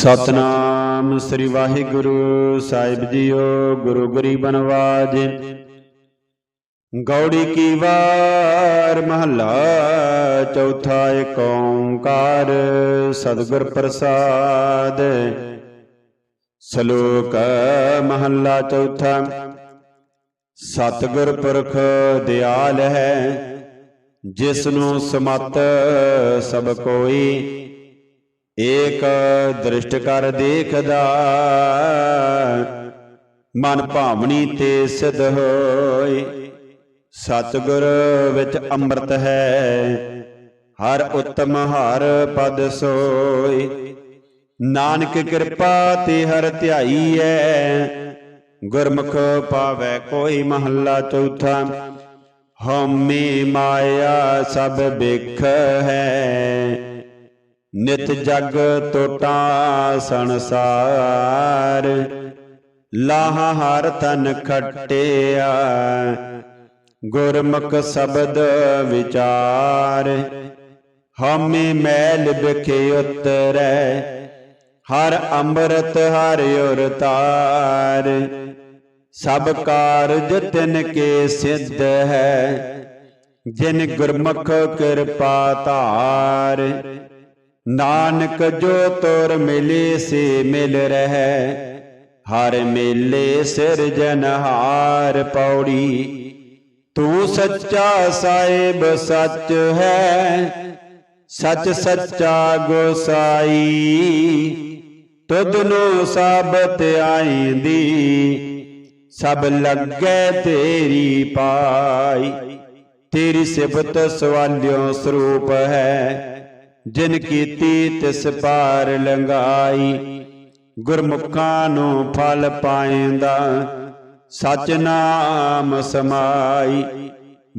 ਸਤਨਾਮ ਸ੍ਰੀ ਵਾਹਿਗੁਰੂ ਸਾਹਿਬ ਜੀਓ, ਗੁਰੂ ਗਰੀਬਨ ਵਾਜ ਗੌੜੀ ਕੀ ਵਾਰ ਮਹੱਲਾ, ਚੌਥਾ ਏਕ ਓੰਕਾਰ, ਸਤਿਗੁਰ ਪ੍ਰਸਾਦ। ਸ਼ਲੋਕ ਮਹੱਲਾ ਚੌਥਾ, ਸਤਿਗੁਰ ਪੁਰਖ ਦਿਆਲ ਹੈ ਜਿਸ ਨੂੰ ਸਮਤ ਸਭ ਕੋਈ। ਏਕ ਦ੍ਰਿਸ਼ਟ ਕਰ ਦੇਖਦਾ, ਮਨ ਭਾਵਨੀ ਤੇ ਸਿਧ ਹੋਏ। ਸਤਿਗੁਰ ਵਿੱਚ ਅੰਮ੍ਰਿਤ ਹੈ, ਹਰ ਉਤਮ ਹਰ ਪਦ ਸੋਏ। ਨਾਨਕ ਕਿਰਪਾ ਤੇ ਹਰ ਧਿਆਈ ਧਿਆਈਐ ਗੁਰਮੁਖ ਪਾਵੈ ਕੋਈ ਮਹੱਲਾ ਚੌਥਾ। ਹਉਮੈ ਮਾਇਆ ਸਭ ਬਿਖ ਹੈ ਨਿਤ ਜਗ ਟੋਟਾ ਸੰਸਾਰ, ਲਾਹ ਹਰ ਤਨ ਖਟਿਆ, ਗੁਰਮੁਖ ਸ਼ਬਦ ਵਿਚਾਰ। ਹਮੇ ਮੈਲ ਬਿਖੇ ਉਤਰੈ, ਹਰ ਅੰਮ੍ਰਿਤ ਹਰ ਉਰ ਤਾਰ ਸਭ ਕਾਰਜ ਤਿਨ ਕੇ ਸਿੱਧ ਹੈ, ਜਿਨ ਗੁਰਮੁਖ ਕਿਰਪਾ ਧਾਰ। ਨਾਨਕ ਜੋ ਤੁਰ ਮਿਲੇ ਸੇ ਮਿਲ ਰਹਿ, ਹਰ ਮੇਲੇ ਸਿਰਜਨਹਾਰ ਪੌੜੀ। ਤੂੰ ਸੱਚਾ ਸਾਹਿਬ ਸੱਚ ਹੈ, ਸੱਚ ਸੱਚਾ ਗੋਸਾਈ। ਤੁਧ ਨੂੰ ਸਾਬਤ ਆਈਂਦੀ, ਸਭ ਲੱਗੇ ਤੇਰੀ ਪਾਈ। ਤੇਰੀ ਸਿਫਤ ਸਵਾਲਿਓ ਸਰੂਪ ਹੈ ਜਿਨ ਕੀਤੀ ਤਿਸ ਪਾਰ ਲੰਗਾਈ ਗੁਰਮੁਖਾਂ ਨੂੰ ਫਲ ਪਾਏਂਦਾ ਸਚ ਨਾਮ ਸਮਾਈ।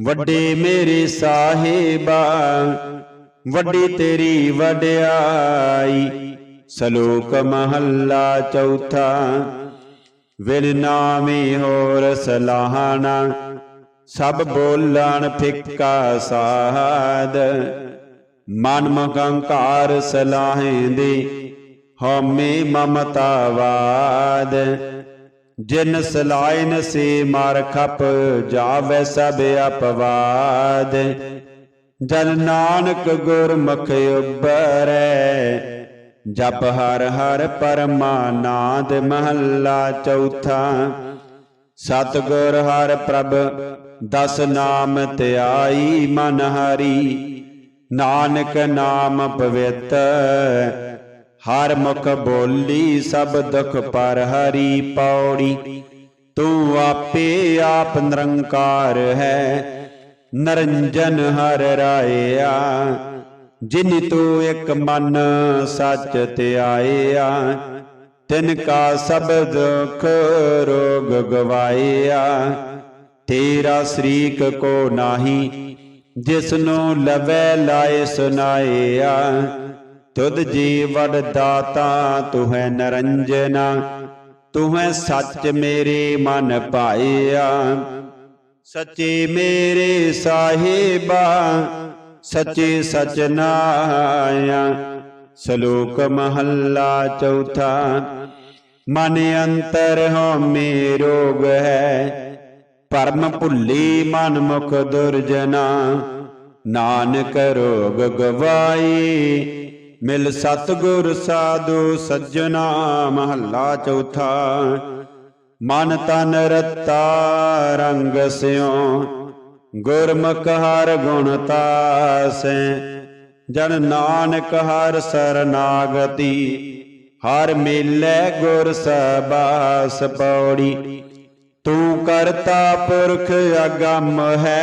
ਵੱਡੇ ਮੇਰੇ ਸਾਹਿਬਾ, ਵੱਡੀ ਤੇਰੀ ਵਡਿਆਈ। ਸ਼ਲੋਕ ਮਹੱਲਾ ਚੌਥਾ, ਵਿਨ ਨਾਮੇ ਹੋਰ ਸਲਾਹਣਾ, ਸਭ ਬੋਲਣ ਫਿੱਕਾ ਸਾਧ। ਮਨ ਮਹੰਕਾਰ ਸਲਾਹੇਂਦੇ, ਹਉਮੈ ਮਮਤਾਵਾਦ ਜਿਨ ਸਲਾਇਨ ਸੇ ਮਾਰ ਖਪ, ਜਾਵੇ ਸਭ ਅਪਵਾਦ। ਜਨ ਨਾਨਕ ਗੁਰਮੁਖ ਉਬਰੈ ਜਪ ਹਰ ਹਰ ਪਰਮਾਨੰਦ ਮਹੱਲਾ ਚੌਥਾ। ਸਤਗੁਰ ਹਰ ਪ੍ਰਭ, ਦਸ ਨਾਮ ਧਿਆਈ ਮਨ ਹਰੀ। ਨਾਨਕ ਨਾਮ ਪਵਿੱਤ, ਹਰ ਮੁਖ ਬੋਲੀ ਸਭ ਦੁਖ ਪਰ ਹਰੀ ਪੌੜੀ। ਤੂੰ ਆਪੇ ਆਪ ਨਿਰੰਕਾਰ ਹੈ, ਨਰੰਜਨ ਹਰ ਰਾਇਆ। ਜਿਨ ਤੂੰ ਇੱਕ ਮਨ ਸੱਚ ਧਿਆਇਆ ਤਿਨ ਕਾ ਸਭ ਦੁਖ ਰੋਗ ਗਵਾਇਆ। ਤੇਰਾ ਸ਼ਰੀਕ ਕੋ ਨਾਹੀ ਜਿਸ ਨੂੰ ਲਵੈ ਲਾਏ ਸੁਨਾਇਆ, ਤੁਧ ਜੀ ਵਡ ਦਾਤਾ ਤੂੰ ਹੈ ਨਰੰਜਨਾ ਤੂੰ ਹੈ ਸੱਚ ਮੇਰੇ ਮਨ ਭਾਇਆ ਸੱਚੇ ਮੇਰੇ ਸਾਹਿਬਾ, ਸੱਚੇ ਸਚਨਾਇਆ, ਸ਼ਲੋਕ ਮਹੱਲਾ ਚੌਥਾ, ਮਨ ਅੰਤਰ ਹਉਮੈ ਰੋਗ ਹੈ ਪਰਮ ਭੁੱਲੀ ਮਨ ਮੁਖ ਦੁਰਜਨਾ। ਨਾਨਕ ਰੋਗ ਗਵਾਈ, ਮਿਲ ਸਤਗੁਰ ਸਾਧੂ ਸੱਜਣਾ, ਮਹੱਲਾ ਚੌਥਾ। ਮਨ ਤਨ ਰਤਾ ਰੰਗ ਸਿਉ, ਗੁਰਮੁਖ ਹਰ ਗੁਣ ਤਾਸੈ। ਜਨ ਨਾਨਕ ਹਰ ਸਰਨਾਗਤੀ, ਹਰ ਮੇਲੇ ਗੁਰ ਸਬਾਸ ਪੌੜੀ। ਤੂੰ ਕਰਤਾ ਪੁਰਖ ਅਗੰਮ ਹੈ,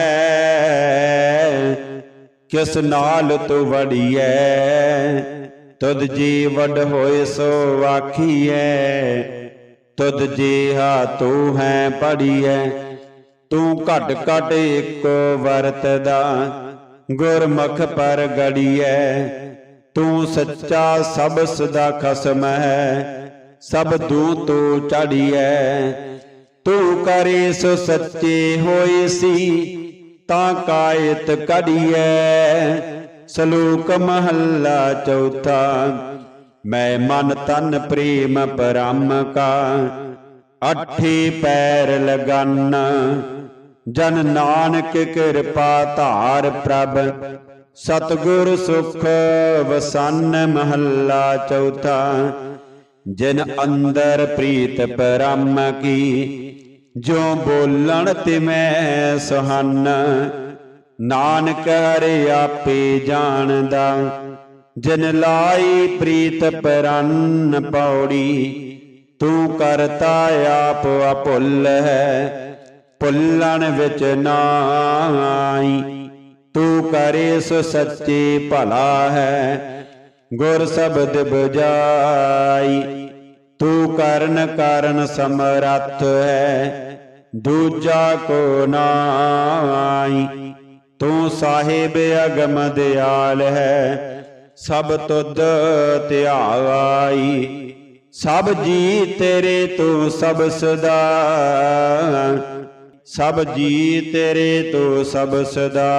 ਕਿਸ ਨਾਲ ਤੂੰ ਵੜੀਐ? ਤੁਧ ਜੀ ਵਡ ਹੋਏ ਸੋ ਆਖੀਐ, ਤੁਧ ਜਿਹਾ ਤੂੰ ਹੈ ਪੜੀਐ। ਤੂੰ ਘਟ ਘਟ ਇੱਕੋ ਵਰਤਦਾ, ਗੁਰਮੁਖ ਪਰ ਗੜੀਐ। ਤੂੰ ਸੱਚਾ ਸਭ ਸਦਾ ਖਸਮ ਹੈ, ਸਭ ਦੂਤੋ ਚੜੀਐ ਤੂੰ ਕਰੇ ਸੋ ਸੱਚੇ ਹੋਏ ਸੀ, ਤਾਂ ਕਾਇਤ ਕੜੀਐ ਸ਼ਲੋਕ ਮਹੱਲਾ ਚੌਥਾ, ਮੈਂ ਮਨ ਤਨ ਪ੍ਰੇਮ ਪਰਮ ਕਾ। ਅਠੀ ਪੈਰ ਲਗਨ, ਜਨ ਨਾਨਕ ਕਿਰਪਾ ਧਾਰ ਪ੍ਰਭ। ਸਤਗੁਰ ਸੁਖ ਵਸਨ ਮਹੱਲਾ ਚੌਥਾ, ਜਿਨ ਅੰਦਰ ਪ੍ਰੀਤ ਪਰਮ ਕੀ। ਜੋ ਬੋਲਣ ਤੇ ਮੈਂ ਸੁਹਨ, ਨਾਨਕ ਹਰਿ ਆਪੇ ਜਾਣਦਾ। ਜਿਨ ਲਾਈ ਪ੍ਰੀਤ ਪਰਨ ਪੌੜੀ, ਤੂੰ ਕਰਤਾ ਆਪ ਅਭੁੱਲ ਹੈ। ਭੁੱਲਣ ਵਿੱਚ ਨਾਈ, ਤੂੰ ਕਰੇ ਸੋ ਸੱਚੇ ਭਲਾ ਹੈ। ਗੁਰ ਸ਼ਬਦ ਬੁਝਾਈ ਕਰਨ ਕਾਰਨ ਸਮਰੱਥ ਹੈ, ਦੂਜਾ ਕੋ ਨਾਈ ਤੂੰ ਸਾਹਿਬ ਅਗਮ ਦਿਆਲ ਹੈ, ਸਭ ਤੁਧ ਧਿਆਵਾਈ ਸਭ ਜੀ ਤੇਰੇ ਤੂੰ ਸਭ ਸਦਾ, ਸਭ ਜੀ ਤੇਰੇ ਤੂੰ ਸਭ ਸਦਾ,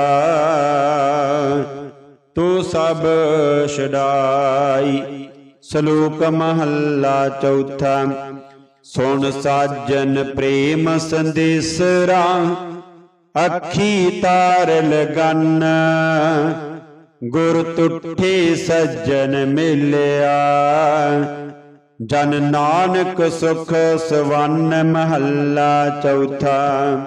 ਤੂੰ ਸਭ ਛਡਾਈ। ਸ਼ਲੋਕ ਮਹੱਲਾ ਚੌਥਾ, ਸੁਣ ਸਾਜਨ ਪ੍ਰੇਮ ਸੰਦੇਸਰਾ ਅੱਖੀ ਤਾਰ ਲਗਨ। ਗੁਰ ਤੁਠੇ ਸੱਜਣ ਮਿਲਿਆ, ਜਨ ਨਾਨਕ ਸੁਖ ਸਵੰਨ ਮਹੱਲਾ ਚੌਥਾ।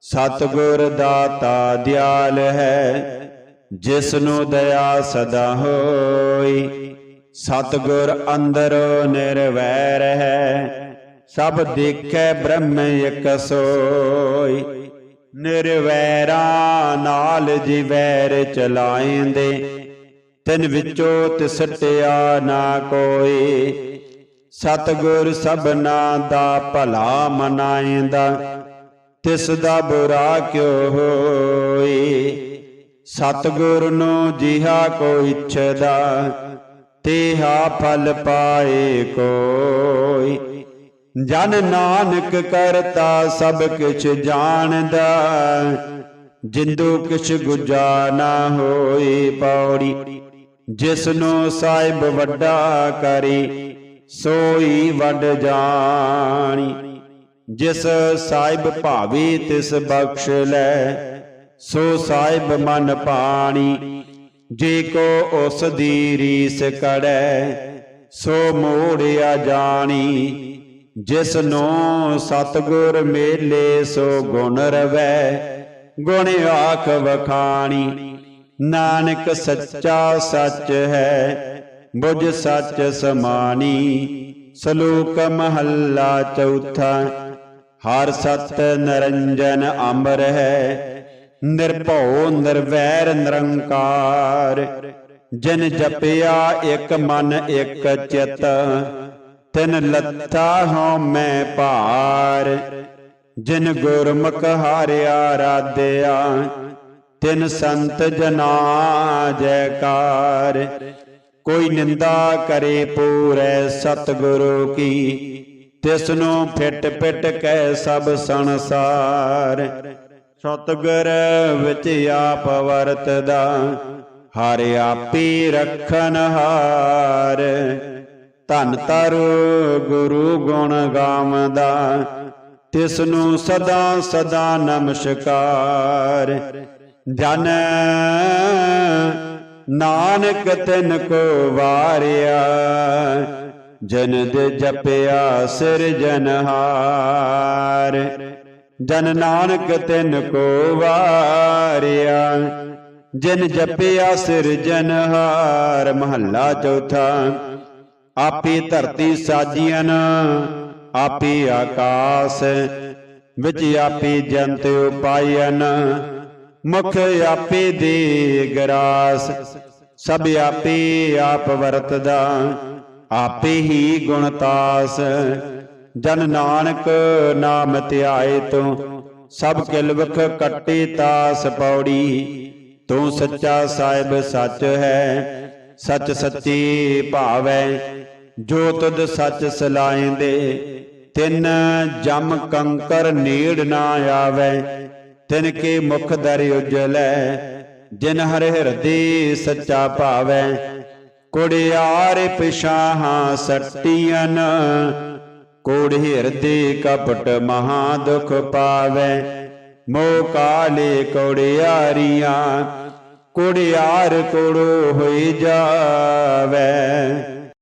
ਸਤਿਗੁਰ ਦਾਤਾ ਦਿਆਲ ਹੈ ਜਿਸ ਨੂੰ ਦਇਆ ਸਦਾ ਹੋਈ। ਸਤਿਗੁਰ ਅੰਦਰੋਂ ਨਿਰਵੈਰ ਹੈ, ਸਭ ਦੇਖੈ ਬ੍ਰਹਮ ਇਕ ਸੋਈ। ਨਿਰਵੈਰਾ ਨਾਲ ਜੀ ਵੈਰ ਚਲਾਏਂਦੇ, ਤਿਨ ਵਿੱਚੋਂ ਤਿਸਟਿਆ ਨਾ ਕੋਈ। ਸਤਗੁਰ ਸਭਨਾ ਦਾ ਭਲਾ ਮਨਾਏਂਦਾ, ਤਿਸ ਦਾ ਬੁਰਾ ਕਿਉ ਹੋਏ ਸਤਗੁਰ ਨੂੰ ਜਿਹਾ ਕੋ ਇੱਛਦਾ ਤੇਹਾ ਫਲ ਪਾਏ ਕੋਈ। ਜਨ ਨਾਨਕ ਕਰਤਾ ਸਭ ਕਿਛ ਜਾਣਦਾ। ਜਿੰਦੂ ਕਿਛ ਗੁਜਾ ਨਾ ਹੋਏ ਪੌੜੀ। ਜਿਸਨੂੰ ਸਾਹਿਬ ਵੱਡਾ ਕਰੀ, ਸੋਈ ਵੱਡ ਜਾਣੀ। ਜਿਸ ਸਾਹਿਬ ਭਾਵੇ ਤਿਸ ਬਖਸ਼ ਲੈ, ਸੋ ਸਾਹਿਬ ਮਨ ਪਾਣੀ। ਜੇ ਕੋ ਉਸ ਦੀ ਰੀਸ ਕੜੈ, ਸੋ ਮੋੜਿਆ ਜਾਣੀ। ਜਿਸ ਨੂੰ ਸਤਗੁਰ ਮੇਲੇ, ਸੋ ਗੁਣ ਰਵੈ। ਗੁਣ ਆਖ ਵਖਾਣੀ, ਨਾਨਕ ਸੱਚਾ ਸੱਚ ਹੈ, ਬੁਝ ਸੱਚ ਸਮਾਨੀ ਸ਼ਲੋਕ ਮਹੱਲਾ ਚੌਥਾ, ਹਰ ਸਤ ਨਰੰਜਨ ਅੰਬਰ ਹੈ। ਨਿਰਭਉ, ਨਿਰਵੈਰ, ਨਿਰੰਕਾਰ। ਜਿਨ ਜਪਿਆ ਇੱਕ ਮਨ, ਇੱਕ ਚਿਤ, ਤਿਨ ਲੱਥਾ ਹਉ ਮੈਂ ਭਾਰ। ਜਿਨ ਗੁਰਮੁਖ ਹਾਰਿਆ ਰਾਧਿਆ, ਤਿਨ ਸੰਤ ਜਨਾ ਜੈਕਾਰ। ਕੋਈ ਨਿੰਦਾ ਕਰੇ ਪੂਰੈ ਸਤਿਗੁਰੂ ਕੀ ਤਿਸ ਨੂੰ ਫਿਟ ਪਿੱਟ ਕਹਿ ਸਭ ਸੰਸਾਰ। ਸਤਗੁਰ ਵਿੱਚ ਆਪ ਵਰਤਦਾ, ਹਰ ਆਪੀ ਰਖਨ ਹਾਰ। ਧਨ ਤਰ ਗੁਰੂ ਗੁਣ ਗਾਵਦਾ ਤਿਸ ਨੂੰ ਸਦਾ ਸਦਾ ਨਮਸਕਾਰ। ਜਨ ਨਾਨਕ ਤਿਨ ਕੋ ਵਾਰਿਆ, ਜਨ ਦੇ ਜਪਿਆ ਸਿਰਜਨਹਾਰ ਜਨ ਨਾਨਕ ਤਿਨ ਕੋ ਵਾਰਿਆ, ਜਿਨ ਜਪਿਆ ਸਿਰਜਨਹਾਰ ਮਹੱਲਾ ਚੌਥਾ, ਆਪੇ ਧਰਤੀ ਸਾਜੀਆਂ ਆਪੇ ਆਕਾਸ, ਵਿੱਚ ਆਪੇ ਜੰਤ ਉਪਾਇਨ ਮੁਖ ਆਪੇ ਦੇ ਗਰਾਸ ਸਭ ਆਪੇ ਆਪ ਵਰਤਦਾ, ਆਪੇ ਹੀ ਗੁਣਤਾਸ ਜਨ ਨਾਨਕ ਨਾਮ ਧਿਆਏ ਤੂੰ, ਸਭ ਕਿਲ ਵਖ ਕੱਟੇ ਤਾਸ ਪੌੜੀ। ਤੂੰ ਸੱਚਾ ਸਾਹਿਬ ਸੱਚ ਹੈ, ਸੱਚ ਸੱਚੀ ਭਾਵੈ। ਜੋ ਤੁਧ ਸੱਚ ਸਲਾਏਂਦੇ, ਤਿੰਨ ਜਮ ਕੰਕਰ ਨੀੜ ਨਾ ਆਵੈ। ਤਿਨ ਕੇ ਮੁਖ ਦਰ ਉਜਲੈ, ਜਿਨ ਹਰਿ ਹਿਰਦੇ ਸੱਚਾ ਭਾਵੈ। ਕੁੜਿਆਰ ਪਿਛਾਹਾਂ ਸੱਟੀਆਂ ਕੋੜ ਹਿਰਦੇ ਕਪਟ ਮਹਾ ਦੁਖ ਪਾਵੈ। ਮੋਹ ਕਾਲੇ ਕੁੜਿਆਰੀਆਂ ਕੁੜਿਆਰ ਕੋੜੋ ਹੋਈ ਜਾਵੈ।